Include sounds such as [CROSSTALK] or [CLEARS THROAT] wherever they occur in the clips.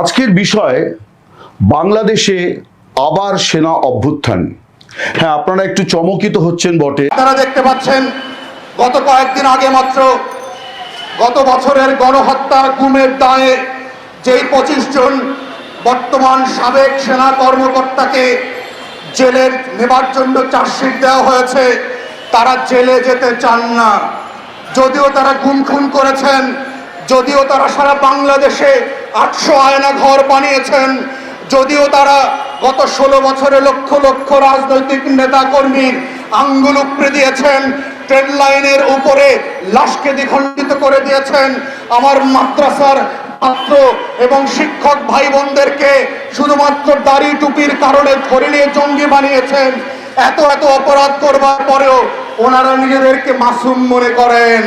আজকের বিষয়, বাংলাদেশে আবার সেনা অভ্যুত্থান। হ্যাঁ আপনারা একটু চমকিত হচ্ছেন বটে। আপনারা দেখতে পাচ্ছেন, গত কয়েকদিন আগে মাত্র, গত বছরের গণহত্যা গুমের দায়ে যেই পঁচিশ জন বর্তমান সাবেক সেনা কর্মকর্তাকে জেলের নেবার জন্য চার্জশিট দেওয়া হয়েছে, তারা জেলে যেতে চান না। যদিও তারা গুম খুন করেছেন, যদিও তারা সারা বাংলাদেশে আটশো আয়না ঘর বানিয়েছেন। যদিও তারা গত ষোলো বছরে লক্ষ লক্ষ রাজনৈতিক নেতা কর্মীর আঙ্গুল উপড়ে দিয়েছেন, ট্রেন লাইনের উপরে লাশকে দ্বিখণ্ডিত করে দিয়েছেন। আমার মাদ্রাসার ছাত্র এবং শিক্ষক ভাই বোনদেরকে শুধুমাত্র দাড়ি টুপির কারণে ধরে নিয়ে জঙ্গি বানিয়েছেন। এত এত অপরাধ করবার পরেও ওনারা নিজেদেরকে মাসুম মনে করেন।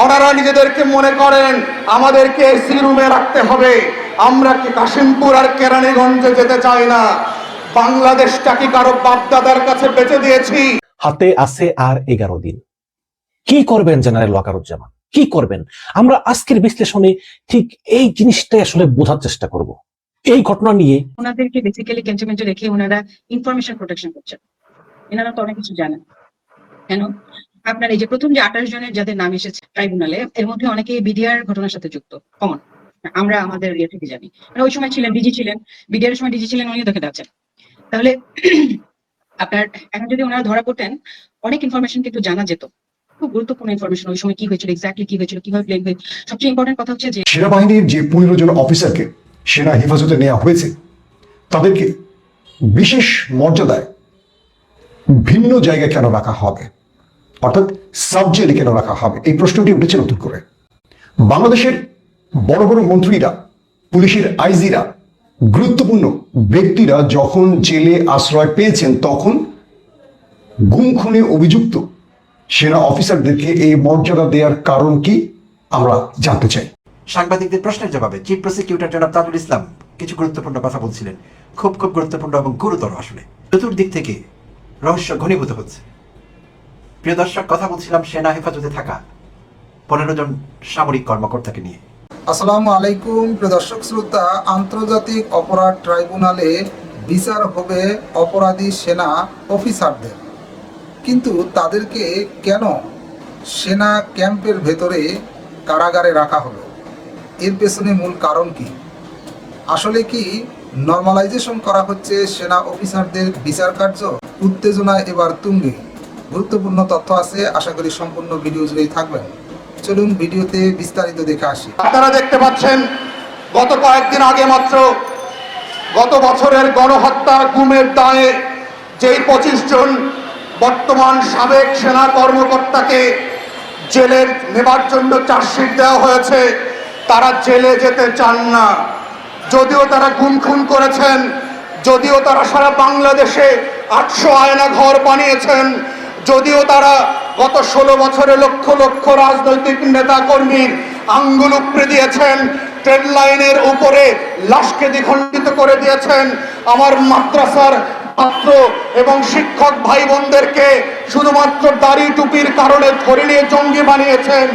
ওনারা নিজেদেরকে মনে করেন আমাদেরকে এসি রুমে রাখতে হবে। আমরা কি কাশিমপুর আর কেরানীগঞ্জে যেতে চাই না? বাংলাদেশটা কি কারও বাপদাদার কাছে বেঁচে দিয়েছি? হাতে আছে আর এগারো দিন। কি করবেন জেনারেল ওয়াকারুজ্জামান? কি করবেন? আমরা আজকের বিশ্লেষণে ঠিক এই জিনিসটাই আসলে বোঝার চেষ্টা করব। এই ঘটনা নিয়ে ওনাদেরকে বেসিক্যালি ক্যান্টনমেন্টে রেখে ওনারা ইনফরমেশন প্রোটেকশন করছেন। এনারা তো অনেক কিছু জানেন। কেন? আপনার এই যে প্রথম যে আঠাশ জনের যাদের নাম এসেছে ট্রাইব্যুনালে এর মধ্যে অনেকে বিডিআর ঘটনার সাথে যুক্ত। কমন আমরা আমাদের ইয়ে থেকে জানি। মানে ওই সময় ছিলেন ডিজি ছিলেন। বিডিআর সময় ডিজি ছিলেন, উনিও দেখে যাচ্ছেন তাহলে আপনার, এখন যদি ওনারা ধরা পড়তেন, অনেক ইনফরমেশন কিন্তু জানা যেত। খুব গুরুত্বপূর্ণ ইনফরমেশন ওই সময় কি হয়েছিল এক্স্যাক্টলি কি হয়েছিল, কীভাবে প্লেন হয়েছে। সবচেয়ে ইম্পর্টেন্ট কথা হচ্ছে যে সেনাবাহিনীর যে পনেরো জন অফিসারকে সেনা হেফাজতে নেওয়া হয়েছে, তাদেরকে বিশেষ মর্যাদায় ভিন্ন জায়গায় কেন রাখা হবে? অর্থাৎ সাব জেলে কেন রাখা হবে। এই প্রশ্নটি উঠেছে নতুন করে। বাংলাদেশের বড় বড় মন্ত্রীরা, পুলিশের আইজিরা, গুরুত্বপূর্ণ ব্যক্তিরা যখন জেলে আশ্রয় পেয়েছেন, তখন গুম খুনে অভিযুক্ত সেনা অফিসারদেরকে এই মর্যাদা দেওয়ার কারণ কি আমরা জানতে চাই। সাংবাদিকদের প্রশ্নের জবাবে চিফ প্রসিকিউটর জনাব তাজুল ইসলাম কিছু গুরুত্বপূর্ণ কথা বলছিলেন। খুব খুব গুরুত্বপূর্ণ এবং গুরুতর আসলে। চতুর্দিক থেকে রহস্য ঘনীভূত হচ্ছে। প্রিয় দর্শক, কথা বলছিলাম সেনা হেফাজতে থাকা পনেরো জন সামরিক কর্মকর্তাকে নিয়ে। আসসালামু আলাইকুম, প্রিয় দর্শক শ্রোতা, আন্তর্জাতিক অপরাধ ট্রাইব্যুনালে বিচার হবে অপরাধী সেনা অফিসারদের। কিন্তু তাদেরকে কেন সেনা ক্যাম্পের ভেতরে কারাগারে রাখা হলো? এর পেছনে মূল কারণ কি? আসলে কি নর্মালাইজেশন করা হচ্ছে সেনা অফিসারদের বিচার কার্য? উত্তেজনায় এবার তুঙ্গে। গুরুত্বপূর্ণ তথ্য আছে, আশা করি সম্পূর্ণ ভিডিও জুড়েই থাকবেন চলুন ভিডিওতে বিস্তারিত দেখে আসি। আপনারা দেখতে পাচ্ছেন, গত কয়েকদিন আগে মাত্র গত বছরের গণহত্যা গুমের দায়ে যেই পঁচিশ জন বর্তমান সাবেক সেনা কর্মকর্তাকে জেলের নেবার জন্য চার্জশিট দেওয়া হয়েছে, তারা জেলে যেতে চান না। যদিও তারা গুম খুন করেছেন, যদিও তারা সারা বাংলাদেশে আটশো আয়না ঘর বানিয়েছেন যদিও তারা গত ষোলো বছরে লক্ষ লক্ষ রাজনৈতিক নেতা কর্মীর আঙ্গুল উপড়ে দিয়েছেন, ট্রেন লাইনের উপরে লাশকে দ্বিখণ্ডিত করে দিয়েছেন। আমার মাদ্রাসার ছাত্র এবং শিক্ষক ভাই বোনদেরকে শুধুমাত্র দাড়ি টুপির কারণে ধরে নিয়ে জঙ্গি বানিয়েছেন।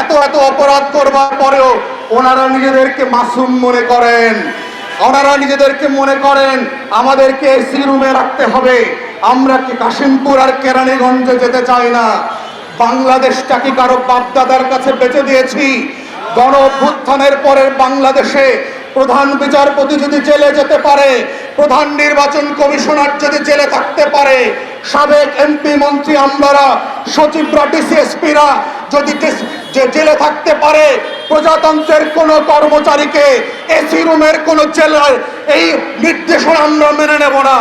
এত এত অপরাধ করবার পরেও ওনারা নিজেদেরকে মাসুম মনে করেন। ওনারা নিজেদেরকে মনে করেন, আমাদেরকে এসি রুমে রাখতে হবে। আমরা কি কাশিমপুর আর কেরানীগঞ্জে যেতে চাই না? বাংলাদেশটা কি কারও বাপদাদার কাছে বেঁচে দিয়েছি? গণ অভ্যুত্থানের পরের বাংলাদেশে প্রধান বিচারপতি যদি জেলে যেতে পারে, প্রধান নির্বাচন কমিশনার যদি জেলে থাকতে পারে, সাবেক এমপি মন্ত্রী আমলারা, সচিবরা ডিসিএসপিরা যদি জেলে থাকতে পারে প্রজাতন্ত্রের কোন কর্মচারীকে এসি রুমের কোন জেলার এই নির্দেশনা আমরা মেনে নেব না।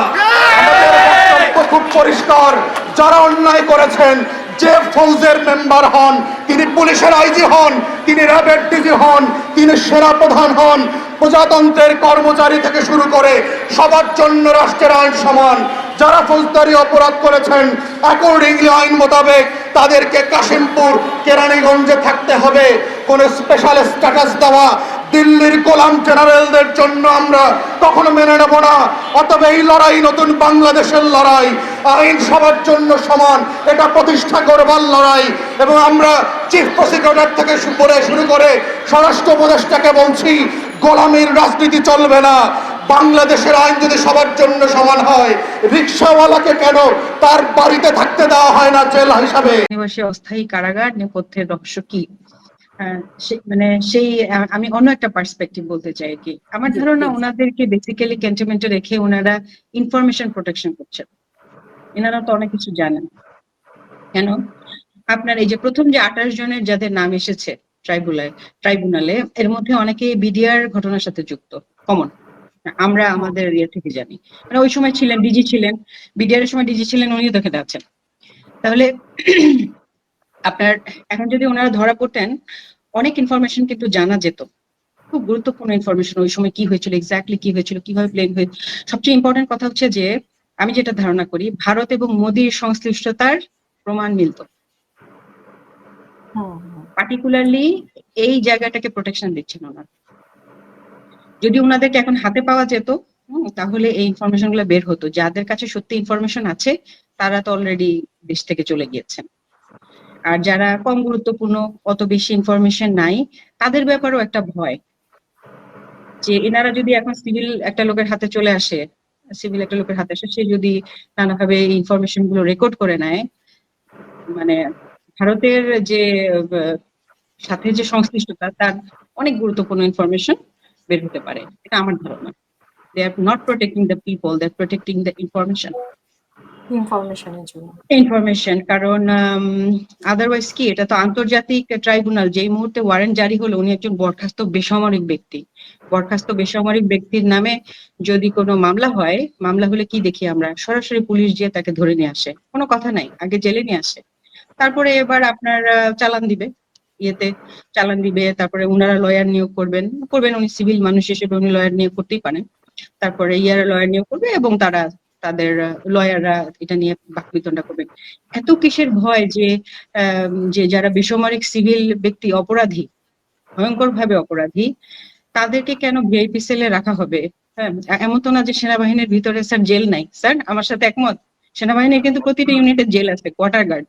খুব পরিষ্কার। যারা অন্যায় করেছেন, যে ফৌজের মেম্বার হন, তিনি পুলিশের আইজি হন, তিনি র্যাবের ডিজি হন, তিনি সেনা প্রধান হন, প্রজাতন্ত্রের কর্মচারী থেকে শুরু করে সবার জন্য রাষ্ট্রের আইন সমান। যারা ফৌজদারি অপরাধ করেছেন অ্যাকর্ডিংলি আইন মোতাবেক তাদেরকে কাশিমপুর, কেরানীগঞ্জে থাকতে হবে। কোন স্পেশাল স্ট্যাটাস দেওয়া দিল্লির গোলাম জেনারেলদের জন্য আমরা কখনো মেনে নেব না। অতএব এই লড়াই, নতুন বাংলাদেশের লড়াই আইন সবার জন্য সমান, এটা প্রতিষ্ঠা করবার লড়াই। এবং আমরা চিফ প্রসিকিউটর থেকে শুরু করে শুরু করে স্বরাষ্ট্র উপদেষ্টাকে বলছি, গোলামীর রাজনীতি চলবে না। বাংলাদেশের আইন যদি সবার জন্য সমান হয় রিক্সাওয়ালাকে কেন তার বাড়িতে থাকতে দেওয়া হয় না জেল হিসাবে? নিবাসী অস্থায়ী কারাগার নেপথ্যের রহস্য কি? মানে সেই আমি অন্য একটা পার্সপেক্টিভ বলতে চাই কি। আমার ধারণা ওনাদেরকে বেসিক্যালি ক্যান্টনমেন্টে রেখে ওনারা ইনফরমেশন প্রোটেকশন করছেন। এনারা তো অনেক কিছু জানেন। কেন? আপনার এই যে প্রথম যে আঠাশ জনের যাদের নাম এসেছে ট্রাইব্যুনালে ট্রাইব্যুনালে এর মধ্যে অনেকে বিডিআর ঘটনার সাথে যুক্ত কমন আমরা আমাদের ইয়ে থেকে জানি। মানে ওই সময় ছিলেন ডিজি ছিলেন বিডিআর এর সময় ডিজি ছিলেন উনিও দেখে যাচ্ছেন তাহলে [CLEARS THROAT] আপনার এখন যদি ওনারা ধরা পড়তেন অনেক ইনফরমেশন কিন্তু জানা যেত। খুব গুরুত্বপূর্ণ ইনফরমেশন ওই সময় কি হয়েছিল এক্স্যাক্টলি কি হয়েছিল কীভাবে প্লেন হয়ে সবচেয়ে ইম্পর্টেন্ট কথা হচ্ছে যে আমি যেটা ধারণা করি ভারত এবং মোদির সংশ্লিষ্টতার প্রমাণ মিলত। পার্টিকুলারলি এই জায়গাটাকে প্রোটেকশন দিচ্ছেন ওনারা। যদি ওনাদেরকে এখন হাতে পাওয়া যেত তাহলে এই ইনফরমেশনগুলো বের হতো। যাদের কাছে সত্যি ইনফরমেশন আছে, তারা তো অলরেডি দেশ থেকে চলে গিয়েছেন। আর যারা কম গুরুত্বপূর্ণ, অত বেশি ইনফরমেশন নাই, তাদের ব্যাপারেও একটা ভয়। যে এনারা যদি এখন সিভিল একটা লোকের হাতে চলে আসে সিভিল একটা লোকের হাতে আসে, সে যদি নানাভাবে ইনফরমেশনগুলো রেকর্ড করে নেয় মানে ভারতের যে, সাথে যে সংশ্লিষ্টতা, তার অনেক গুরুত্বপূর্ণ ইনফরমেশন বের হতে পারে। এটা আমার ধারণা। They are not protecting the people they are protecting the information ইনফরমেশনের জন্য। ইনফরমেশন কারণ আদারওয়াইজ কি এটা তো আন্তর্জাতিক ট্রাইব্যুনাল যেই মুহূর্তে ওয়ারেন্ট জারি হলো উনি একজন বরখাস্ত বেসামরিক ব্যক্তি। বরখাস্ত বেসামরিক ব্যক্তির নামে যদি কোনো মামলা হয় মামলা হলে কি দেখি আমরা? সরাসরি পুলিশ গিয়ে তাকে ধরে নিয়ে আসে। কোনো কথা নাই আগে জেলে নিয়ে আসে। তারপরে এবার আপনার চালান দিবে। ইয়েতে চালান দিবে, তারপরে উনারা লয়ার নিয়োগ করবেন। করবেন উনি সিভিল মানুষ হিসেবে উনি লয়ার নিয়োগ করতেই পারেন। তারপরে ইয়ারা লয়ার নিয়োগ করবে এবং তারা তাদের লয়াররা এটা নিয়ে বাকবিতণ্ডা করবে এত কিসের ভয় যে যে যারা বেসামরিক সিভিল ব্যক্তি অপরাধী ভয়ঙ্কর ভাবে অপরাধী, তাদেরকে কেন ভিআইপি সেলে রাখা হবে? হ্যাঁ এমন তো না যে সেনাবাহিনীর ভিতরে স্যার জেল নাই। স্যার, আমার সাথে একমত। সেনাবাহিনীর কিন্তু প্রতিটা ইউনিটের জেল আছে কোয়ার্টার গার্ড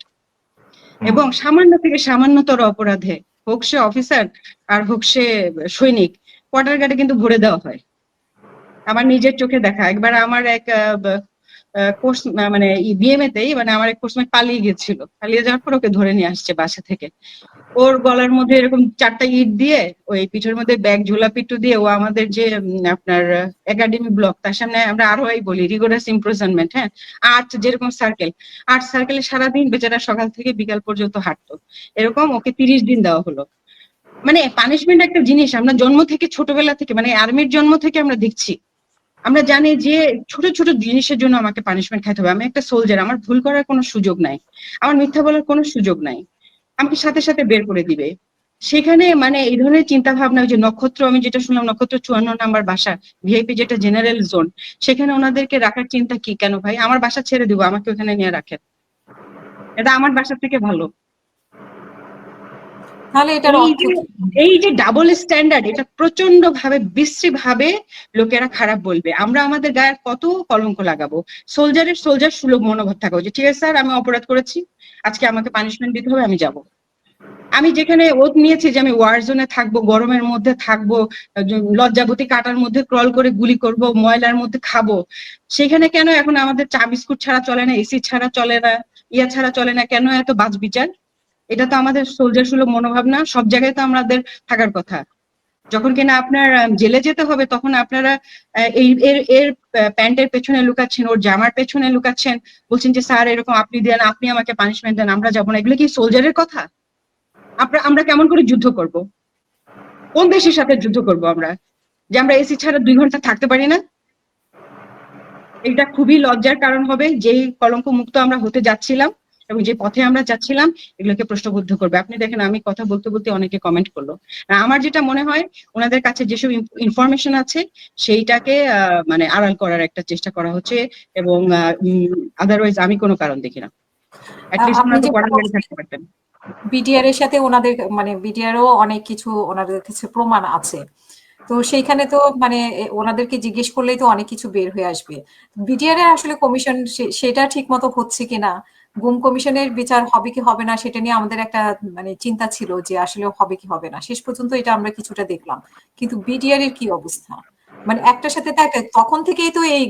এবং সামান্য থেকে সামান্যতর অপরাধে হোক সে অফিসার আর হোক সে সৈনিক, কোয়ার্টার গার্ডে কিন্তু ভরে দেওয়া হয়। আমার নিজের চোখে দেখা। একবার আমার এক কোর্স মানে বিএমএ তেই মানে আমার এক কোর্সমেট পালিয়ে গেছিল। পালিয়ে যাওয়ার পর ওকে ধরে নিয়ে আসছে বাসা থেকে। ওর গলার মধ্যে এরকম চারটা ইট দিয়ে, ওই পিঠের মধ্যে ব্যাগ, ঝোলা পিট্টু দিয়ে ও আমাদের যে আপনার একাডেমি ব্লক তার সামনে আমরা আরও বলি রিগোরাস ইমপ্রিজনমেন্ট হ্যাঁ? আর্ট যেরকম সার্কেল আর্ট সার্কেলে সারাদিন বেচারা সকাল থেকে বিকাল পর্যন্ত হাঁটতো। এরকম ওকে তিরিশ দিন দেওয়া হলো। মানে পানিশমেন্ট একটা জিনিস, আমরা জন্ম থেকে ছোটবেলা থেকে মানে আর্মির জন্ম থেকে আমরা দেখছি। আমরা জানি যে ছোট ছোট জিনিসের জন্য আমাকে পানিশমেন্ট খাইতে হবে। আমি একটা সোলজার আমার ভুল করার কোনো সুযোগ নাই। আমার মিথ্যা বলার কোনো সুযোগ নাই। আমাকে সাথে সাথে বের করে দিবে। সেখানে মানে এই ধরনের চিন্তা ভাবনা যে নক্ষত্র, আমি যেটা শুনলাম, নক্ষত্র চুয়ান্ন নাম্বার বাসা ভিআইপি যেটা জেনারেল জোন সেখানে ওনাদেরকে রাখার চিন্তা কি কেন ভাই? আমার বাসা ছেড়ে দিব, আমাকে ওখানে নিয়ে রাখেন। এটা আমার বাসা থেকে ভালো। তাহলে এটার এই যে ডাবল স্ট্যান্ডার্ড এটা প্রচণ্ড ভাবে বিশ্রী ভাবে লোকেরা খারাপ বলবে। আমরা আমাদের গায়ে কত কলঙ্ক লাগাবো? সোলজারের সোলজার সুলভ মনোভাব থাকা উচিত। ঠিক আছে স্যার আমি অপরাধ করেছি। আজকে আমাকে পানিশমেন্ট দিতে হবে আমি যাব। আমি যেখানে ওত নিয়েছি যে আমি ওয়ার জোনে থাকব গরমের মধ্যে থাকব লজ্জাবতী কাটার মধ্যে ক্রল করে গুলি করব ময়লার মধ্যে খাব সেখানে কেন এখন আমাদের চা বিস্কুট ছাড়া চলে না এসি ছাড়া চলে না ইয়া ছাড়া চলে না কেন এত বাজ বিচার এটা তো আমাদের সোলজার সুলভ মনোভাব না, সব জায়গায় তো আমাদের থাকার কথা। যখন কিনা আপনার জেলে যেতে হবে, তখন আপনারা এই, এর এর প্যান্টের পেছনে লুকাচ্ছেন, ওর জামার পেছনে লুকাচ্ছেন, বলছেন যে, স্যার, এরকম আপনি দেন, আপনি আমাকে পানিশমেন্ট দেন, আমরা যাব না। এগুলো কি সোলজারের কথা? আমরা আমরা কেমন করে যুদ্ধ করব? কোন দেশের সাথে যুদ্ধ করব আমরা? যে আমরা এসি ছাড়া দুই ঘণ্টা থাকতে পারি না? এটা খুবই লজ্জার কারণ হবে, যেই কলঙ্ক মুক্ত আমরা হতে যাচ্ছিলাম। এবং যে পথে আমরা যাচ্ছিলাম এগুলোকে প্রশ্নবুদ্ধ করবে। আপনি দেখেন আমি কথা বলতে বলতে অনেকে কমেন্ট করল। আমার যেটা মনে হয় ওনাদের কাছে যেসব ইনফরমেশন আছে সেইটাকে মানে আড়াল করার একটা চেষ্টা করা হচ্ছে এবং আদারওয়াইজ আমি কোনো কারণ দেখি না। বিটিআর এর সাথে ওনাদের মানে বিটিআরও অনেক কিছু ওনাদের কাছে প্রমাণ আছে। তো সেইখানে তো মানে ওনাদেরকে জিজ্ঞেস করলেই তো অনেক কিছু বের হয়ে আসবে। বিটিআর এর আসলে কমিশন সেটা ঠিক মতো হচ্ছে কিনা? গুম কমিশনের বিচার হবে কি হবে না, সেটা নিয়ে আমাদের একটা মানে চিন্তা ছিল যে আসলে হবে কি হবে না। শেষ পর্যন্ত এটা আমরা কিছুটা দেখলাম। কিন্তু বিডিআর এর কি অবস্থা? মানে একটার সাথে তখন থেকেই তো এই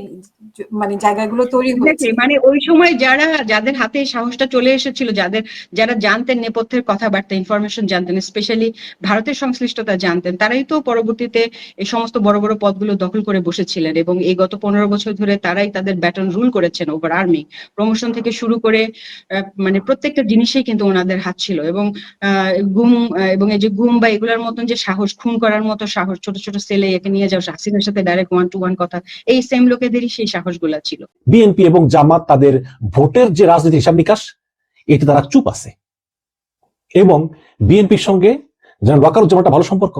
মানে জায়গাগুলো তৈরি হয়েছে মানে ওই সময় যারা যাদের হাতে সাহসটা চলে এসেছিল যাদের যারা জানতেন নেপথ্যের কথাবার্তা ইনফরমেশন জানতেন স্পেশালি ভারতের সংশ্লিষ্টতা জানতেন তারাই তো পরবর্তীতে এই সমস্ত বড় বড় পদগুলো দখল করে বসেছিলেন এবং এই গত পনেরো বছর ধরে তারাই তাদের ব্যাটন রুল করেছেন ওভার আর্মি প্রমোশন থেকে শুরু করে মানে প্রত্যেকটা জিনিসেই কিন্তু ওনাদের হাত ছিল এবং আহ, গুম এবং এই যে গুম বা এগুলোর মতন যে সাহস খুন করার মতো সাহস ছোট ছোট সেলে একে নিয়ে যাও সাথে ডাইরেক্ট ওয়ান টু ওয়ান কথা। এই সেম লোকেদেরই সেই ছিল। বিএনপি এবং জামাত তাদের ভোটের যে রাজনীতি, হিসাব নিকাশ তারা চুপ আছে। এবং বিএনপির সঙ্গে একটা ভালো সম্পর্ক।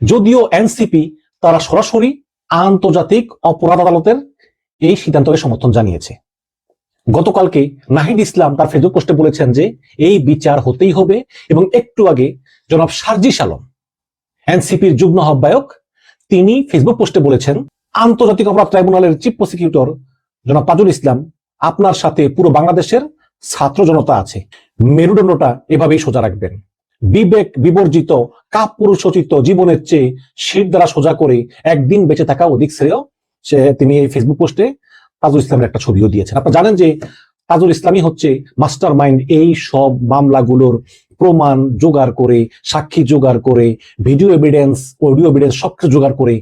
যদিও এনসিপি তারা সরাসরি আন্তর্জাতিক অপরাধ আদালতের এই সিদ্ধান্তকে সমর্থন জানিয়েছে। গতকালকে নাহিদ ইসলাম তার ফেসবুক পোস্টে বলেছেন যে, এই বিচার হতেই হবে এবং একটু আগে জনাব সার্জিস আলম এনসিপির যুগ্ম আহ্বায়ক তিনি ফেসবুক পোস্টে বলেছেন, আন্তর্জাতিক অপরাধ ট্রাইব্যুনালের চিফ প্রসিকিউটর জনাব তাজুল ইসলাম, আপনার সাথে পুরো বাংলাদেশের ছাত্র জনতা আছে। মেরুদণ্ডটা এভাবেই সোজা রাখবেন। বিবেক বিবর্জিত কাপ পুরুষোচিত জীবনের চেয়ে শির দ্বারা সোজা করে একদিন বেঁচে থাকা অধিক শ্রেয়। সে তিনি এই ফেসবুক পোস্টে তাজুল ইসলামের একটা ছবিও দিয়েছেন। আপনারা জানেন যে তাজুল ইসলামই হচ্ছে মাস্টার মাইন্ড এই সব মামলাগুলোর প্রমাণ জোগাড় করে, সাক্ষী জোগাড় করে ভিডিও এভিডেন্স অডিও এভিডেন্স সবকিছু জোগাড় করে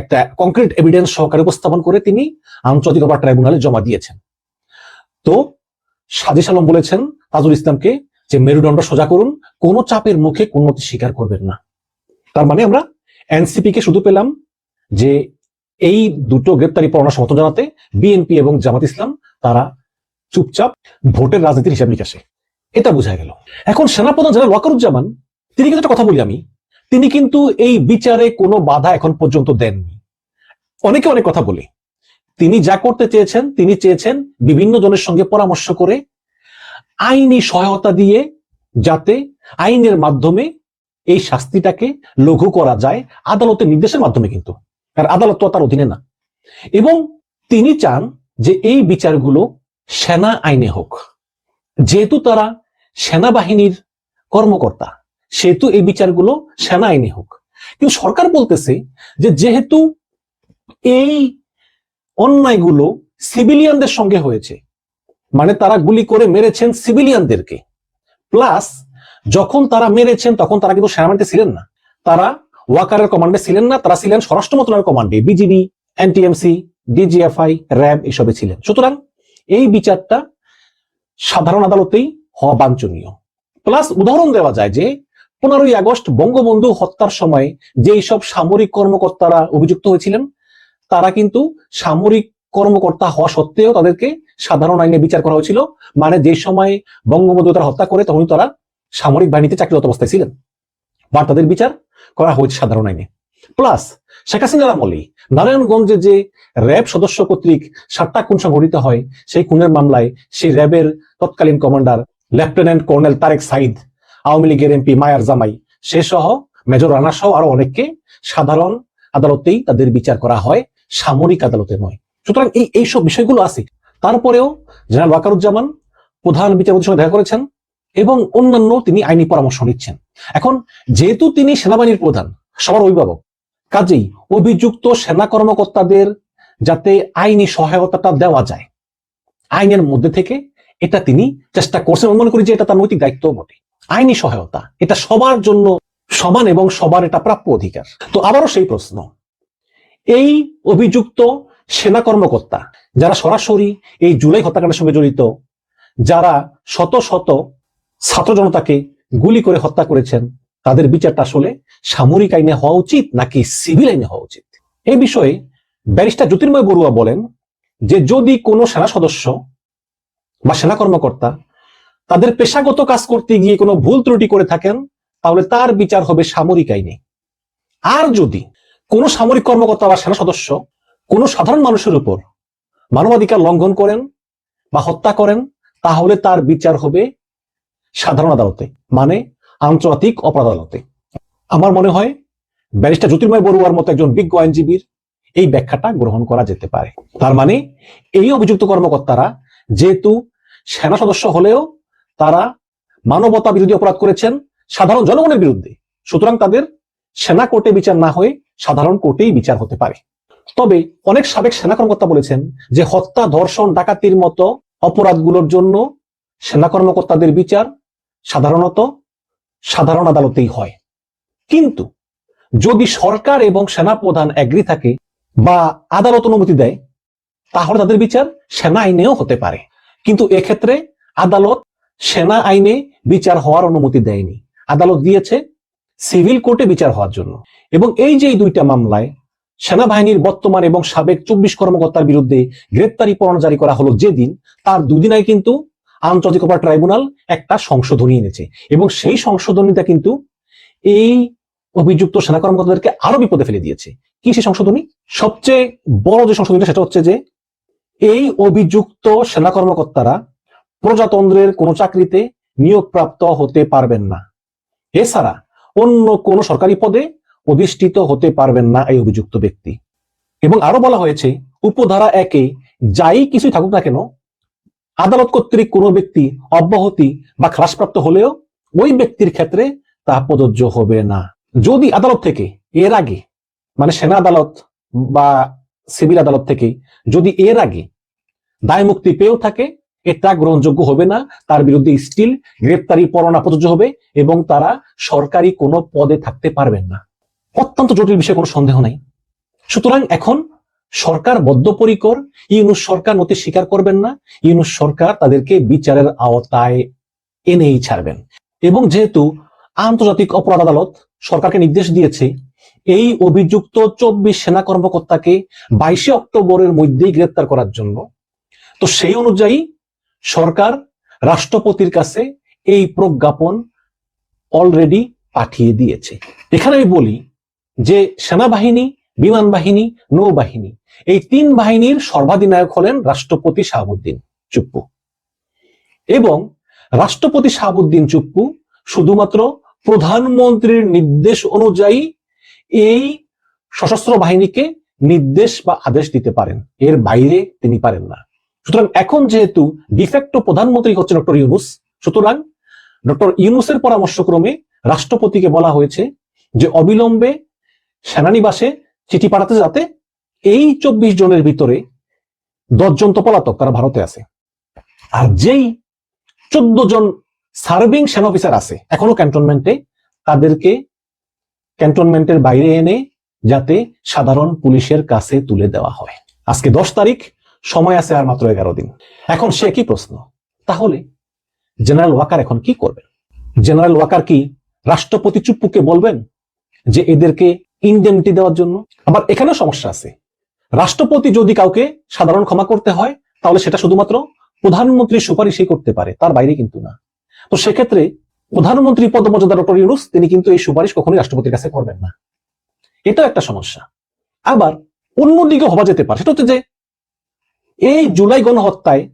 একটা কংক্রিট এভিডেন্স সহকারে উপস্থাপন করে তিনি আন্তর্জাতিক অপরাধ ট্রাইব্যুনালে জমা দিয়েছেন। তো সাজিস আলম বলেছেন, তাজুল ইসলামকে যে মেরুদণ্ড সোজা করুন, কোন চাপের মুখে কোনটি স্বীকার করবেন না। তার মানে আমরা এনসিপি কে শুধু পেলাম যে এই দুটো গ্রেপ্তারি পরোয়ানা সমর্থন জানাতে বিএনপি এবং জামাত ইসলাম তারা চুপচাপ ভোটের রাজনীতির হিসাব নিকাশে। এটা বোঝা গেল। এখন সেনাপ্রধান জেনারেল ওয়াকারুজ্জামান, তিনি কিন্তু একটা কথা বলি আমি, তিনি কিন্তু এই বিচারে কোনো বাধা এখন পর্যন্ত দেননি। অনেকে অনেক কথা বলে। তিনি যা করতে চেয়েছেন, তিনি চেয়েছেন বিভিন্ন জনের সঙ্গে পরামর্শ করে আইনি সহায়তা দিয়ে যাতে আইনের মাধ্যমে এই শাস্তিটাকে লঘু করা যায়, আদালতের নির্দেশের মাধ্যমে কিন্তু। আর আদালত তো তার অধীনে না। এবং তিনি চান যে এই বিচারগুলো সেনা আইনে হোক। যেহেতু তারা সেনাবাহিনীর কর্মকর্তা, সেহেতু এই বিচারগুলো সেনা আইনে হোক। কিন্তু সরকার বলতেছে যে যেহেতু এই অন্যায়গুলো সিভিলিয়ানদের সঙ্গে হয়েছে মানে তারা গুলি করে মেরেছেন সিভিলিয়ানদেরকে, প্লাস যখন তারা মেরেছেন তখন তারা কিন্তু সেনাবাহিনীতে ছিলেন না। তারা ওয়াকারের কমান্ডে ছিলেন না, তারা ছিলেন স্বরাষ্ট্র মন্ত্রণালয়ের কমান্ডে বিজিবি, এনটিএমসি, ডিজিএফআই, র্যাব এসবে ছিলেন। সুতরাং এই বিচারটা সাধারণ আদালতেই হওয়া বাঞ্ছনীয়। প্লাস উদাহরণ দেওয়া যায় যে, পনেরোই আগস্ট বঙ্গবন্ধু হত্যার সময় যেই সব সামরিক কর্মকর্তারা অভিযুক্ত হয়েছিলেন, তারা কিন্তু সামরিক কর্মকর্তা হওয়া সত্ত্বেও তাদেরকে সাধারণ আইনে বিচার করা হয়েছিল। মানে যে সময় বঙ্গবন্ধু তারা হত্যা করে তখন তারা সামরিক বাহিনীতে চাকরিরত অবস্থায় ছিলেন। বা তাদের বিচার করা হয়েছে সাধারণ আইনে। প্লাস শেখ হাসিনার আমলে নারায়ণগঞ্জে যে র্যাব সদস্য কর্তৃক সাতটা খুন সংঘটিত হয়, সেই খুনের মামলায় সেই র্যাবের তৎকালীন commander lieutenant colonel Tareq Sayeed Awami লীগের এমপি মায়ার জামাই। সে সহ মেজর রানা সহ আরও অনেককে সাধারণ আদালতেই তাদের বিচার করা হয়, সামরিক আদালতে নয়। সুতরাং এই, এইসব বিষয়গুলো আছে। তারপরেও জেনারেল ওয়াকারুজ্জামান প্রধান বিচারপতির সঙ্গে দেখা করেছেন এবং অন্যান্য তিনি আইনি পরামর্শ নিচ্ছেন। এখন যেহেতু তিনি সেনাবাহিনীর প্রধান, সবার অভিভাবক, কাজেই অভিযুক্ত সেনা কর্মকর্তাদের যাতে আইনি সহায়তাটা দেওয়া যায়, আইনের মধ্যে থেকে এটা তিনি চেষ্টা করছেন। মনে করি যে এটা তার নৈতিক দায়িত্ব বটে। আইনি সহায়তা, এটা সবার জন্য সমান এবং সবার এটা প্রাপ্য অধিকার। তো আবারও সেই প্রশ্ন। এই অভিযুক্ত সেনা কর্মকর্তা যারা সরাসরি এই জুলাই হত্যাকাণ্ডের সঙ্গে জড়িত, যারা শত শত ছাত্র জনতাকে গুলি করে হত্যা করেছেন, তাদের বিচারটা আসলে সামরিক আইনে হওয়া উচিত নাকি সিভিল আইনে হওয়া উচিত? এই বিষয়ে ব্যারিস্টার জ্যোতির্ময় বড়ুয়া বলেন যে যদি কোনো সেনা সদস্য বা সেনা কর্মকর্তা, তাদের পেশাগত কাজ করতে গিয়ে কোনো ভুল ত্রুটি করে থাকেন, তাহলে তার বিচার হবে সামরিক আইনে। আর যদি কোনো সামরিক কর্মকর্তা বা সেনা সদস্য কোনো সাধারণ মানুষের উপর মানবাধিকার লঙ্ঘন করেন বা হত্যা করেন, তাহলে তার বিচার হবে সাধারণ আদালতে মানে আন্তর্জাতিক অপরাধ আদালতে। আমার মনে হয় ব্যারিস্টার জ্যোতির্ময় বড়ুয়ার মতো একজন বিজ্ঞ আইনজীবীর এই ব্যাখ্যাটা গ্রহণ করা যেতে পারে। তার মানে এই অভিযুক্ত কর্মকর্তারা যেহেতু সেনা সদস্য হলেও তারা মানবতা বিরোধী অপরাধ করেছেন সাধারণ জনগণের বিরুদ্ধে। সুতরাং তাদের সেনা কোর্টে বিচার না হয়ে সাধারণ কোর্টেই বিচার হতে পারে। তবে অনেক সাবেক সেনা কর্মকর্তা বলেছেন যে হত্যা, ধর্ষণ, ডাকাতির মতো অপরাধগুলোর জন্য সেনা কর্মকর্তাদের বিচার সাধারণত সাধারণ আদালতেই হয়। কিন্তু যদি সরকার এবং সেনা প্রধান এগ্রি থাকে বা আদালত অনুমতি দেয় তাহলে তাদের বিচার সেনা আইনেও হতে পারে। কিন্তু এক্ষেত্রে আদালত সেনা আইনে বিচার হওয়ার অনুমতি দেয়নি। আদালত দিয়েছে সিভিল কোর্টে বিচার হওয়ার জন্য। এবং এই যে দুইটা মামলায় সেনাবাহিনীর বর্তমান এবং সাবেক চব্বিশ কর্মকর্তার বিরুদ্ধে গ্রেপ্তারি পরোয়ানা জারি করা হলো যেদিন, তার দুদিন আগে কিন্তু আন্তর্জাতিক অপরাধ ট্রাইব্যুনাল একটা সংশোধনী এনেছে। এবং সেই সংশোধনীটা কিন্তু এই অভিযুক্ত সেনা কর্মকর্তাদেরকে আরও বিপদে ফেলে দিয়েছে। কি সেই সংশোধনী? সবচেয়ে বড় যে সংশোধনীটা, সেটা হচ্ছে যে এই অভিযুক্ত সেনা কর্মকর্তারা প্রজাতন্ত্রের কোনো চাকরিতে নিয়োগপ্রাপ্ত হতে পারবেন না। এছাড়া অন্য কোন সরকারি পদে অধিষ্ঠিত হতে পারবেন না এই অভিযুক্ত ব্যক্তি। এবং আরও বলা হয়েছে, উপধারা একে যাই কিছুই থাকুক না কেন, আদালত কর্তৃক কোনো ব্যক্তি অব্যাহতি বা খালাসপ্রাপ্ত হলেও ওই ব্যক্তির ক্ষেত্রে তা প্রযোজ্য হবে না। যদি আদালত থেকে এর আগে মানে সেনা আদালত বা সিভিল আদালত থেকে যদি এর আগে দায় মুক্তি পেয়েও থাকে এটা গ্রহণযোগ্য হবে না, তার বিরুদ্ধে স্টিল গ্রেপ্তারি পরোয়ানা প্রযোজ্য হবে এবং তারা সরকারি কোনো পদে থাকতে পারবেন না। অত্যন্ত জটিল বিষয়ে কোনো সন্দেহ নাই। সুতরাং এখন সরকার বদ্ধপরিকর, ইউনুস সরকার নতি স্বীকার করবেন না, ইউনুস সরকার তাদেরকে বিচারের আওতায় এনেই ছাড়বেন। এবং যেহেতু আন্তর্জাতিক অপরাধ আদালত সরকারকে নির্দেশ দিয়েছে এই অভিযুক্ত চব্বিশ সেনা কর্মকর্তাকে বাইশে অক্টোবরের মধ্যেই গ্রেপ্তার করার জন্য। তো সেই অনুযায়ী সরকার রাষ্ট্রপতির কাছে এই প্রজ্ঞাপন অলরেডি পাঠিয়ে দিয়েছে। এখানে আমি বলি যে সেনাবাহিনী, বিমান বাহিনী, নৌবাহিনী, এই তিন বাহিনীর সর্বাধিনায়ক হলেন রাষ্ট্রপতি শাহাবুদ্দিন চুপ্পু। এবং রাষ্ট্রপতি শাহাবুদ্দিন চুপ্পু শুধুমাত্র প্রধানমন্ত্রীর নির্দেশ অনুযায়ী এই সশস্ত্র বাহিনীকে নির্দেশ বা আদেশ দিতে পারেন। এর বাইরে তিনি পারেন না। সুতরাং এখন যেহেতু ডিফেক্টো প্রধানমন্ত্রী হচ্ছে ডক্টর ইউনুস, সুতরাং ডক্টর ইউনুসের পরামর্শক্রমে রাষ্ট্রপতিকে বলা হয়েছে যে অবিলম্বে সেনানিবাসে চিঠি পাঠাতে যাতে এই চব্বিশ জনের ভিতরে দশজন তো পলাতক তারা ভারতে আছে। আর যেই চোদ্দ জন সার্ভিং সেনা অফিসার আছে, এখনও ক্যান্টনমেন্টে, তাদেরকে ক্যান্টনমেন্টের বাইরে এনে যাতে সাধারণ পুলিশের কাছে তুলে দেওয়া হয়। আজকে দশ তারিখ, সময় আছে আর মাত্র এগারো দিন। এখন সে কি প্রশ্ন? তাহলে জেনারেল ওয়াকার এখন কি করবেন? জেনারেল ওয়াকার কি রাষ্ট্রপতি চুপ্পুকে বলবেন যে এদেরকে ইনডেমনিটি দেওয়ার জন্য? আবার এখানেও সমস্যা আছে। রাষ্ট্রপতি যদি কাউকে সাধারণ ক্ষমা করতে হয়, তাহলে সেটা শুধুমাত্র প্রধানমন্ত্রীর সুপারিশই করতে পারে, তার বাইরে কিন্তু না। তো সেক্ষেত্রে প্রধানমন্ত্রী পদমর্যাদা ডক্টর ইউনুস, তিনি কিন্তু এই সুপারিশ কখনোই রাষ্ট্রপতির কাছে করবেন না। এটাও একটা সমস্যা। আবার অন্যদিকে হওয়া যেতে পারে, সেটা হচ্ছে যে এই জুলাই গণহত্যায়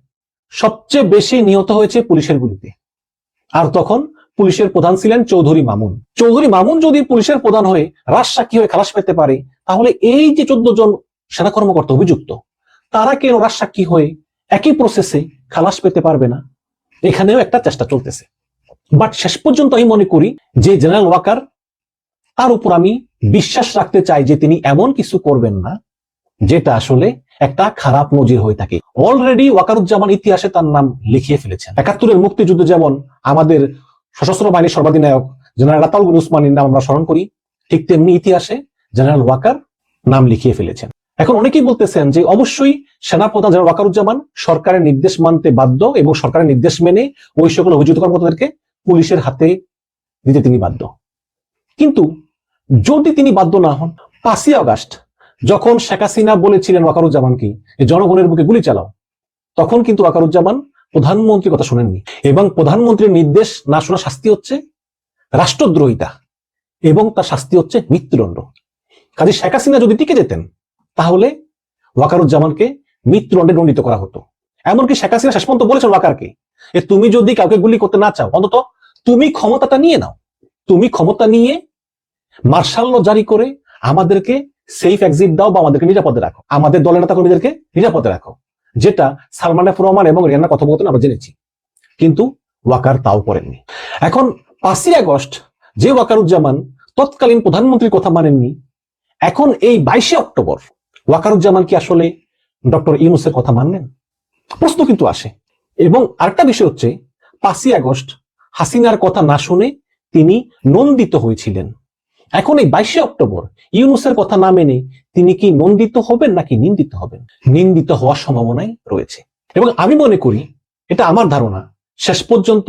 সবচেয়ে বেশি নিহত হয়েছে পুলিশের গুলিতে। আর তখন পুলিশের প্রধান ছিলেন চৌধুরী মামুন। চৌধুরী মামুন যদি পুলিশের প্রধান হয়ে রাজসাক্ষী হয়ে খালাস পেতে পারে, তাহলে এই যে চোদ্দ জন সেনা কর্মকর্তা অভিযুক্ত, তারা কেন রাজসাক্ষী হয়ে একই প্রসেসে খালাস পেতে পারবে না? এখানেও একটা চেষ্টা চলতেছে। বাট শেষ পর্যন্ত আমি মনে করি যে জেনারেল ওয়াকার, তার উপর আমি বিশ্বাস রাখতে চাই যে তিনি এমন কিছু করবেন না, যেটা আসলে একটা খারাপ নজির হয়ে থাকে। অলরেডি ওয়াকারুজ্জামান ইতিহাসে তার নাম লিখিয়ে ফেলেছেন। একাত্তরের মুক্তিযুদ্ধ যেমন আমাদের সশস্ত্র বাহিনীর সর্বাধিনায়ক জেনারেল রাতাল উসমানীর নাম আমরা স্মরণ করি, ঠিক তেমনি ইতিহাসে জেনারেল ওয়াকার নাম লিখিয়ে ফেলেছেন। এখন অনেকেই বলতেছেন যে অবশ্যই সেনাপ্রধান জেনারেল ওয়াকারুজ্জামান সরকারের নির্দেশ মানতে বাধ্য এবং সরকারের নির্দেশ মেনে ওই সকল অভিযুক্ত কর্মকর্তাদেরকে পুলিশের হাতে দিতে তিনি বাধ্য। কিন্তু যদি তিনি বাধ্য না হন, পাঁচই আগস্ট যখন শেখ হাসিনা বলেছিলেন ওয়াকারুজ্জামানকে জনগণের বুকে গুলি চালাও, তখন কিন্তু ওয়াকারুজ্জামান প্রধানমন্ত্রীর কথা শুনেননি এবং প্রধানমন্ত্রীর নির্দেশ না শোনা শাস্তি হচ্ছে রাষ্ট্রদ্রোহিতা এবং তার শাস্তি হচ্ছে মৃত্যুদণ্ড। কাজে শেখ হাসিনা যদি টিকে যেতেন, তাহলে ওয়াকারুজ্জামানকে মৃত্যুদণ্ডে দণ্ডিত করা হতো। এমনকি শেখ হাসিনা শেষ পর্যন্ত বলেছেন ওয়াকারকে তুমি যদি কাউকে গুলি করতে না চাও, অন্তত তুমি ক্ষমতাটা নিয়ে নাও। তুমি ক্ষমতা নিয়ে মার্শাল ল জারি করে আমাদেরকে সেফ এক্সিট দাও বা আমাদেরকে নিরাপদে রাখো। আমাদের দলের নেতা কর্মীদেরকে নিরাপদে রাখো, যেটা সালমান এফ রহমান এবং রিয়ানা কথোপকথন আমরা জেনেছি। কিন্তু ওয়াকার তাও করেননি। এখন পাঁচই আগস্ট যে ওয়াকারুজ্জামান তৎকালীন প্রধানমন্ত্রীর কথা মানেননি, এখন এই বাইশে অক্টোবর ওয়াকারুজ্জামান কি আসলে ডক্টর ইউনুসের কথা মানলেন প্রশ্ন কিন্তু আসে। এবং আরেকটা বিষয় হচ্ছে, পাঁচই আগস্ট হাসিনার কথা না শুনে তিনি নন্দিত হয়েছিলেন। এখন এই বাইশে অক্টোবর ইউনুসের কথা না মেনে তিনি কি নন্দিত হবেন নাকি নিন্দিত হবেন? নিন্দিত হওয়ার সম্ভাবনাই রয়েছে। এবং আমি মনে করি এটা আমার ধারণা, শেষ পর্যন্ত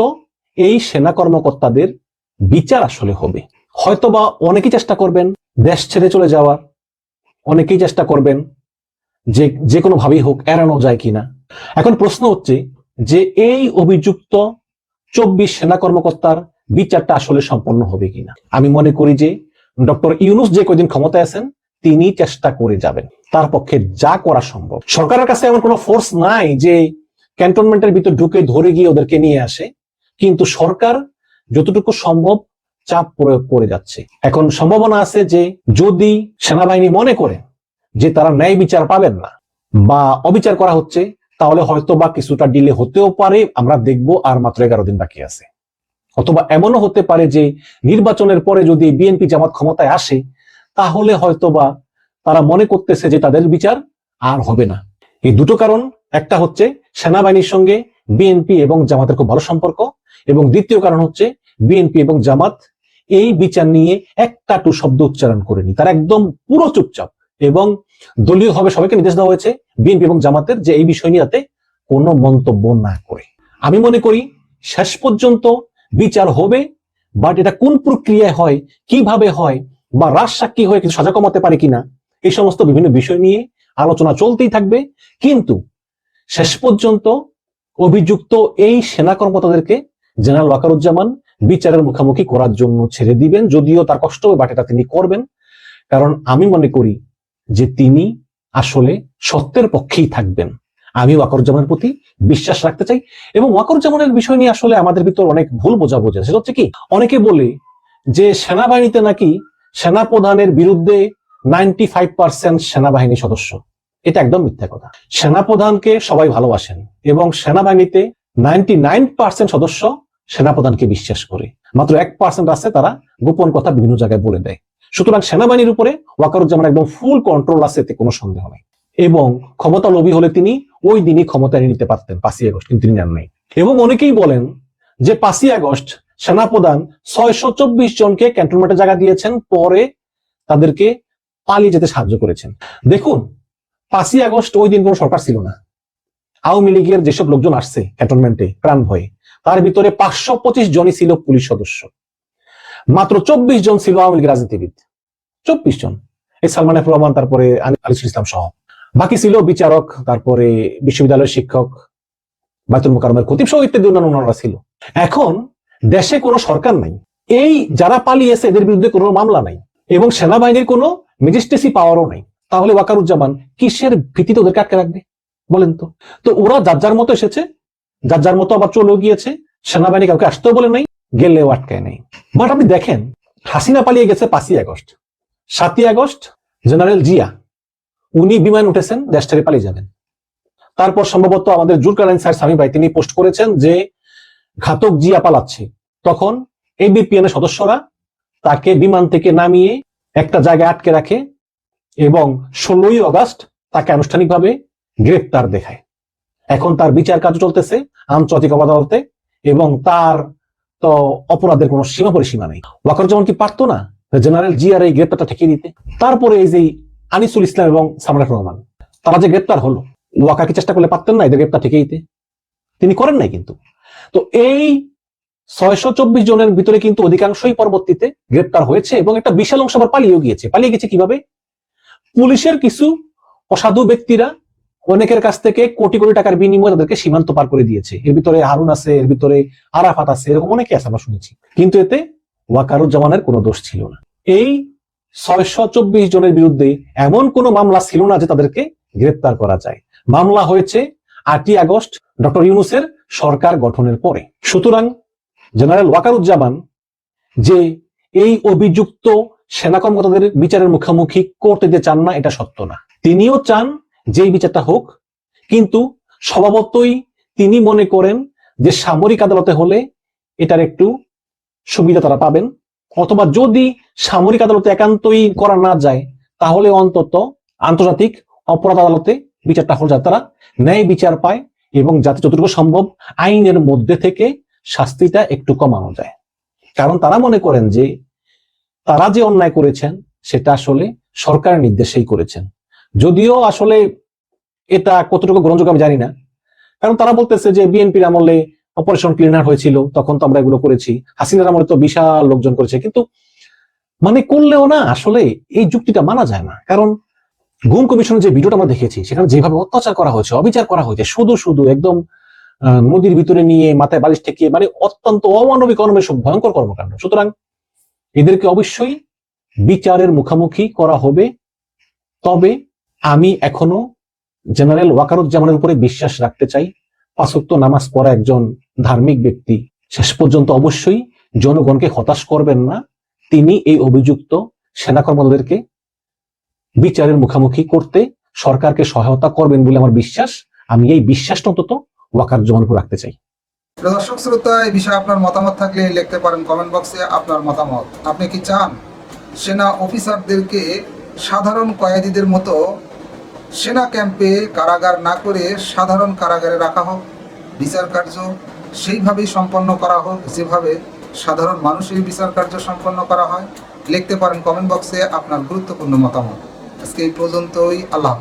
এই সেনা কর্মকর্তাদের বিচার আসলে হবে। হয়তোবা অনেকেই চেষ্টা করবেন দেশ ছেড়ে চলে যাওয়ার, অনেকেই চেষ্টা করবেন যে যে কোনো ভাবেই হোক এড়ানো যায় কিনা। এখন প্রশ্ন হচ্ছে যে এই অভিযুক্ত চব্বিশ সেনা কর্মকর্তার বিচারটা আসলে সম্পন্ন হবে কিনা? আমি মনে করি যে ডক্টর ইউনুস যে কয়দিন ক্ষমতায় আছেন, তিনি চেষ্টা করে যাবেন। তার পক্ষে যা করা সম্ভব। সরকারের কাছে এমন কোনো ফোর্স নাই যে ক্যান্টনমেন্টের ভিতর ঢুকে ধরে গিয়ে ওদেরকে নিয়ে আসে। কিন্তু সরকার যতটুকু সম্ভব চাপ প্রয়োগ করে যাচ্ছে। এখন সম্ভাবনা আছে যে যদি সেনাবাহিনী মনে করে যে তারা ন্যায় বিচার পাবেন না বা অবিচার করা হচ্ছে তাহলে হয়তো বা কিছুটা ডিলে হতেও পারে, আমরা দেখব আর মাত্র এগারো দিন বাকি আছে। অথবা এমনও হতে পারে যে নির্বাচনের পরে যদি বিএনপি জামাত ক্ষমতায় আসে, তাহলে হয়তো বা তারা মনে করতেছে যে তাদের বিচার আর হবে না। এই দুটো কারণ, একটা হচ্ছে সেনাবাহিনীর সঙ্গে বিএনপি এবং জামাতের খুব ভালো সম্পর্ক, এবং দ্বিতীয় কারণ হচ্ছে বিএনপি এবং জামাত এই বিচার নিয়ে একটা টু শব্দ উচ্চারণ করেনি। তারা একদম পুরো চুপচাপ, এবং দলীয়ভাবে সবাইকে নির্দেশ দেওয়া হয়েছে বিএনপি এবং জামাতের যে এই বিষয় নিয়ে কোনো মন্তব্য না করে। আমি মনে করি শেষ পর্যন্ত বিচার হবে, বাট এটা কোন প্রক্রিয়ায় হয়, কীভাবে হয়, বা রাজ সাক্ষী হয়ে কিছু সাজা কমাতে পারে কিনা, এই সমস্ত বিভিন্ন বিষয় নিয়ে আলোচনা চলতেই থাকবে। কিন্তু শেষ পর্যন্ত অভিযুক্ত এই সেনা কর্মকর্তাদেরকে জেনারেল ওয়াকারুজ্জামান বিচারের মুখোমুখি করার জন্য ছেড়ে দিবেন, যদিও তার কষ্ট হবে, বাট এটা তিনি করবেন। কারণ আমি মনে করি যে তিনি আসলে সত্যের পক্ষেই থাকবেন। আমি ওয়াকরুজ্জামানের প্রতি বিশ্বাস রাখতে চাই এবং ওয়াকরুজ্জামানের বিষয় নিয়ে আসলে আমাদের ভিতর অনেক ভুল বোঝাবুঝি সেটা হচ্ছে কি, অনেকে বলে যে সেনাবাহিনীতে নাকি সেনাপ্রধানের বিরুদ্ধে নাইনটি ফাইভ পার্সেন্ট সেনাবাহিনী সদস্য। এটা একদম মিথ্যা কথা। সেনাপ্রধানকে সবাই ভালোবাসেন এবং সেনাবাহিনীতে নাইনটি নাইন পার্সেন্ট সদস্য সেনাপ্রধানকে বিশ্বাস করে। মাত্র এক পার্সেন্ট আছে তারা গোপন কথা বিভিন্ন জায়গায় বলে দেয়। সুতরাং সেনাবাহিনীর উপরে ওয়াকারুজ্জামান একদম ফুল কন্ট্রোল আছে, এতে কোনো সন্দেহ নেই। এবং ক্ষমতা লোভী হলে তিনি ওই দিনই ক্ষমতা নিতে পারতেন, পাঁচই আগস্ট, কিন্তু তিনি নেন নাই। এবং অনেকেই বলেন যে পাঁচই আগস্ট সেনাপ্রধান ছয়শো চব্বিশ জনকে ক্যান্টনমেন্টে জায়গা দিয়েছেন, পরে তাদেরকে পালিয়ে যেতে সাহায্য করেছেন। দেখুন, পাঁচই আগস্ট ওই দিন কোনো সরকার ছিল না। আওয়ামী লীগের যেসব লোকজন আসছে ক্যান্টনমেন্টে প্রাণ ভয়ে, তার ভিতরে পাঁচশো পঁচিশ জনই ছিল পুলিশ সদস্য। মাত্র চব্বিশ জন ছিল আওয়ামী লীগ রাজনীতিবিদ। চব্বিশ জন। এই সালমান এফ রহমান, তারপরে আনিসুল ইসলাম সহ। বাকি ছিল বিচারক, তারপরে বিশ্ববিদ্যালয়ের শিক্ষক, বাইতুল মোকারমের খতিব সহ ইত্যাদি অন্যান্য অন্যরা ছিল। এখন দেশে কোনো সরকার নাই। এই যারা পালিয়েছে, এদের বিরুদ্ধে কোনো মামলা নাই। এবং সেনাবাহিনীর কোনো ম্যাজিস্ট্রেসি পাওয়ারও নাই। তাহলে ওয়াকারুজ্জামান কিসের ভিত্তিতে ওদেরকে আটকে রাখবে? বলেন তো। তো ওরা যার যার মতো এসেছে, যার যার মতো আবার চলেও গিয়েছে, সেনাবাহিনী কাউকে আসতেও বলে নাই। গেলেও আটকায় নেই। বাট আপনি দেখেন, হাসিনা পালিয়ে গেছে পাঁচই আগস্ট। সাতই আগস্ট, জেনারেল জিয়া, উনি বিমান উঠেছেন, দেশ ছেড়ে পালিয়ে যাবেন। তারপর সম্ভবত আমাদের জুলকারাইন স্যার স্বামী ভাই, তিনি পোস্ট করেছেন যে ঘাতক জিয়া পালাচ্ছে। তখন এবিপিএন সদস্যরা তাকে বিমান থেকে নামিয়ে একটা জায়গায় আটকে রাখে এবং ষোলোই আগস্ট তাকে আনুষ্ঠানিকভাবে গ্রেপ্তার দেখায়। এখন তার বিচার কাজ চলতেছে আন্তর্জাতিক আদালতে এবং তার তো অপরাধের কোনো সীমা পরিসীমা নেই। ওয়াকরুজ্জামান কি পারতো না জেনারেল জিয়ার এই গ্রেপ্তারটা ঠেকিয়ে দিতে? তারপরে এই যে আনিসুল ইসলাম এবং সামরাক রহমান, তারা যে গ্রেপ্তার হলো, ওয়াকা কি চেষ্টা করলে পারতেন না এদের গ্রেপ্তার ঠেকিয়ে দিতে? তিনি করেন নাই কিন্তু। তো এই ছয়শো চব্বিশ জনের ভিতরে কিন্তু অধিকাংশই পরবর্তীতে গ্রেপ্তার হয়েছে এবং একটা বিশাল অংশ আবার পালিয়েও গিয়েছে। পালিয়ে গেছে কীভাবে? পুলিশের কিছু অসাধু ব্যক্তিরা অনেকের কাছ থেকে কোটি কোটি টাকার বিনিময়ে তাদেরকে সীমান্ত পার করে দিয়েছে। এর ভিতরে হারুন আছে, এর ভিতরে আরাফাত আছে, এরকম অনেকে আছে আমরা শুনেছি। কিন্তু এতে ওয়াকারুজ্জামানের কোনো দোষ ছিল না। এই ছয়শো চব্বিশ জনের বিরুদ্ধে এমন কোনো মামলা ছিল না যে তাদেরকে গ্রেপ্তার করা যায়। মামলা হয়েছে আটই আগস্ট ডক্টর ইউনুসের সরকার গঠনের পরে। সুতরাং জেনারেল ওয়াকারুজ্জামান যে এই অভিযুক্ত সেনা কর্মকর্তাদের বিচারের মুখোমুখি করতে চান না, এটা সত্য না। তিনিও চান যে এই বিচারটা হোক, কিন্তু স্বভাবতই তিনি মনে করেন যে সামরিক আদালতে হলে এটার একটু সুবিধা তারা পাবেন। অথবা যদি সামরিক আদালতে একান্তই করা না যায়, তাহলে অন্তত আন্তর্জাতিক অপরাধ আদালতে বিচারটা হল তারা ন্যায় বিচার পায় এবং যাতে যতটুকু সম্ভব আইনের মধ্যে থেকে শাস্তিটা একটু কমানো যায়। কারণ তারা মনে করেন যে তারা যে অন্যায় করেছেন, সেটা আসলে সরকারের নির্দেশেই করেছেন। যদিও আসলে এটা কতটুকু গ্রহণযোগ্য আমি জানি না। কারণ তারা বলতেছে যে বিএনপির আমলে অপারেশন ক্লিনার হয়েছিল, তখন তো আমরা এগুলো করেছি। হাসিনার আমলে তো বিশাল লোকজন করেছে। কিন্তু মানে করলেও না, আসলে এই যুক্তিটা মানা যায় না। কারণ গুম কমিশনের যে ভিডিওটা আমরা দেখেছি, সেখানে যেভাবে অত্যাচার করা হয়েছে, অবিচার করা হয়েছে, শুধু শুধু একদম নদীর ভিতরে নিয়ে মাথায় বালিশ ঠেকিয়ে মানে অত্যন্ত অমানবিক অনমের ভয়ঙ্কর কর্মকাণ্ড। সুতরাং এদেরকে অবশ্যই বিচারের মুখোমুখি করা হবে। তবে আমি এখনও জেনারেল ওয়াকারুজ্জামানের উপরে বিশ্বাস রাখতে চাই। পাঁচক্ত নামাজ পড়া একজন ধার্মিক ব্যক্তি, শেষ পর্যন্ত অবশ্যই জনগণকে হতাশ করবেন না। তিনি এই অভিযুক্ত সেনা কর্মকর্তাদেরকে বিচারের মুখোমুখি করতে সরকারকে সহায়তা করবেন বলে আমার বিশ্বাস। আমি এই বিশ্বাসটা অন্তত ওয়াকারুজ্জামানের উপর রাখতে চাই। দর্শক শ্রোতা, এই বিষয়ে আপনার মতামত থাকলে লিখতে পারেন কমেন্ট বক্সে আপনার মতামত। আপনি কি চান? সেনা অফিসারদেরকে সাধারণ কয়েদিদের মতো সেনা ক্যাম্পে কারাগার না করে সাধারণ কারাগারে রাখা হোক, বিচার কার্য সেইভাবেই সম্পন্ন করা হোক, যেভাবে সাধারণ মানুষের বিচার কার্য সম্পন্ন করা হয় লিখতে পারেন কমেন্ট বক্সে আপনার গুরুত্বপূর্ণ মতামত আজকে এই পর্যন্তই, আল্লাহ।